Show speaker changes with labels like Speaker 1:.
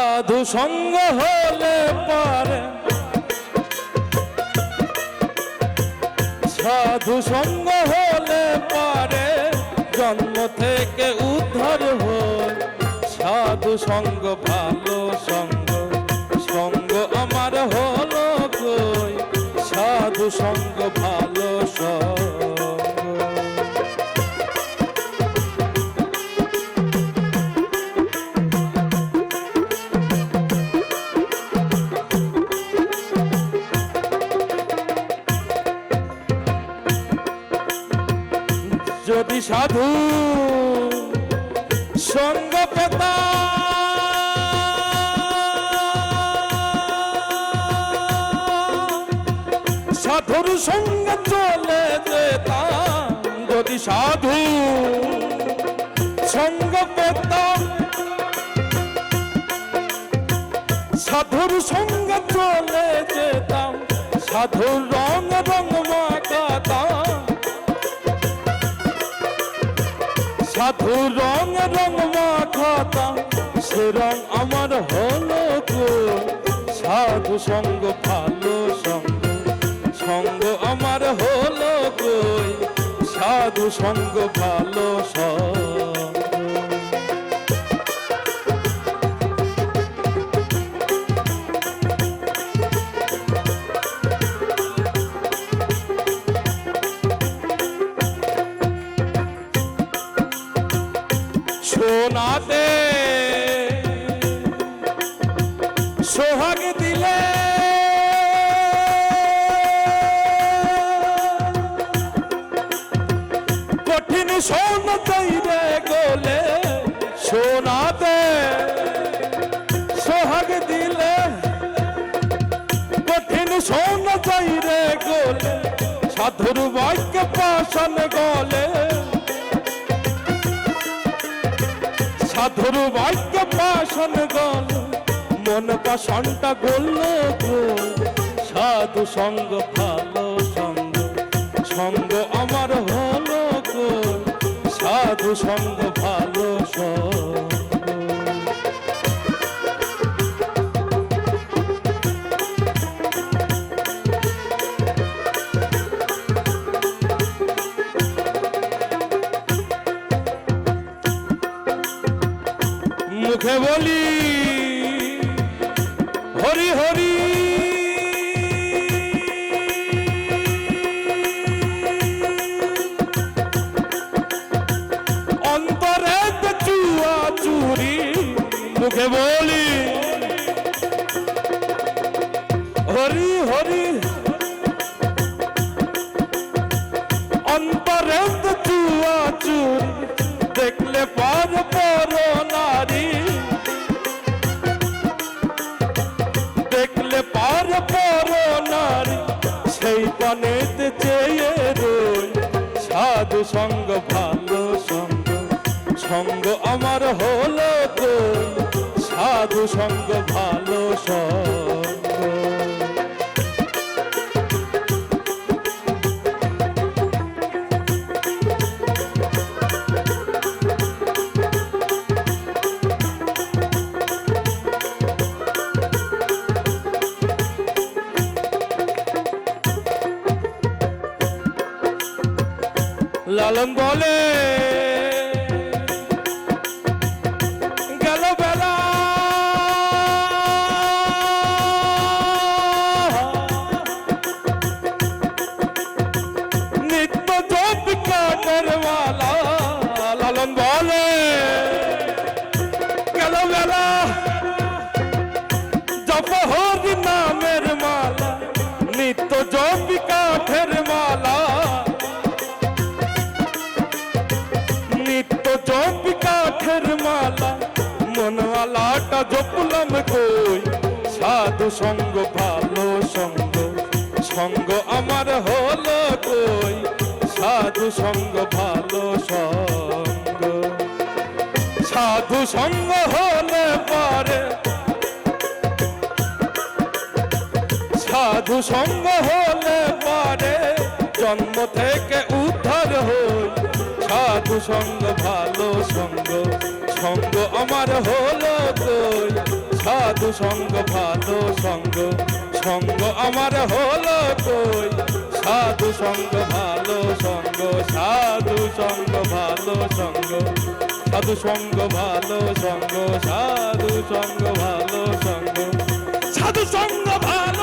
Speaker 1: সাধু সঙ্গ হলে পারে। সাধু সঙ্গ হলে পারে, জন্ম থেকে উদ্ধার হয়। সাধু সঙ্গ, ভালো সঙ্গ সঙ্গ আমার হলো কই? সাধু সঙ্গ, ভালো সঙ্গ। যদি সাধু। সঙ্গ পেতা। সাধুর সঙ্গে চলে যেতাম যদি সাধু। সঙ্গ পেতাম সাধুর সঙ্গে চলে যেতাম। সাধুর রং রং সাধু রং রং মাখাতাম সে রং আমার হলো সাধু সঙ্গ, ভালো সঙ্গ। সঙ্গ আমার হলো সাধু সঙ্গ, ভালো সঙ্গ। সোন তৈরে গোলে সোনাতে সোহাগ দিলে, কঠিন সোন গোলে, সাধুর বাক্য পাশন গলে। সাধুর বাক্য পাশন মন পাশনটা সাধু সঙ্গ, ভালো সঙ্গ সঙ্গ আমার হলো সাধু সঙ্গ ভালো মুখে বলি হরি হরি। মুখে সঙ্গ আমার হলো তো সাধু সঙ্গ ভালো সঙ্গ। লালন বলে মনওয়ালাটা জপলাম কই? সাধু সঙ্গ, ভালো সঙ্গ। সঙ্গ আমার হলো কই? সাধু সঙ্গ, ভালো সঙ্গ। সাধু সঙ্গ হলে পারে। সাধু সঙ্গ হলে পারে। জন্ম থেকে উদ্ধার হই। সাধু সঙ্গ, ভালো সঙ্গ। আমার হলো তুই সাধু সঙ্গ, ভালো সঙ্গ সঙ্গ আমার হলো তুই সাধু সঙ্গ, ভালো সঙ্গ, সাধু সঙ্গ, ভালো সঙ্গ, সাধু সঙ্গ, ভালো সঙ্গ, সাধু সঙ্গ, ভালো সঙ্গ, সাধু সঙ্গ, ভালো